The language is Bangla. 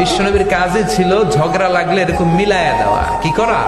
বিশ্বনবীর কাজে ছিল ঝগড়া লাগলে এরকম মিলায়া দেওয়া। কি করা?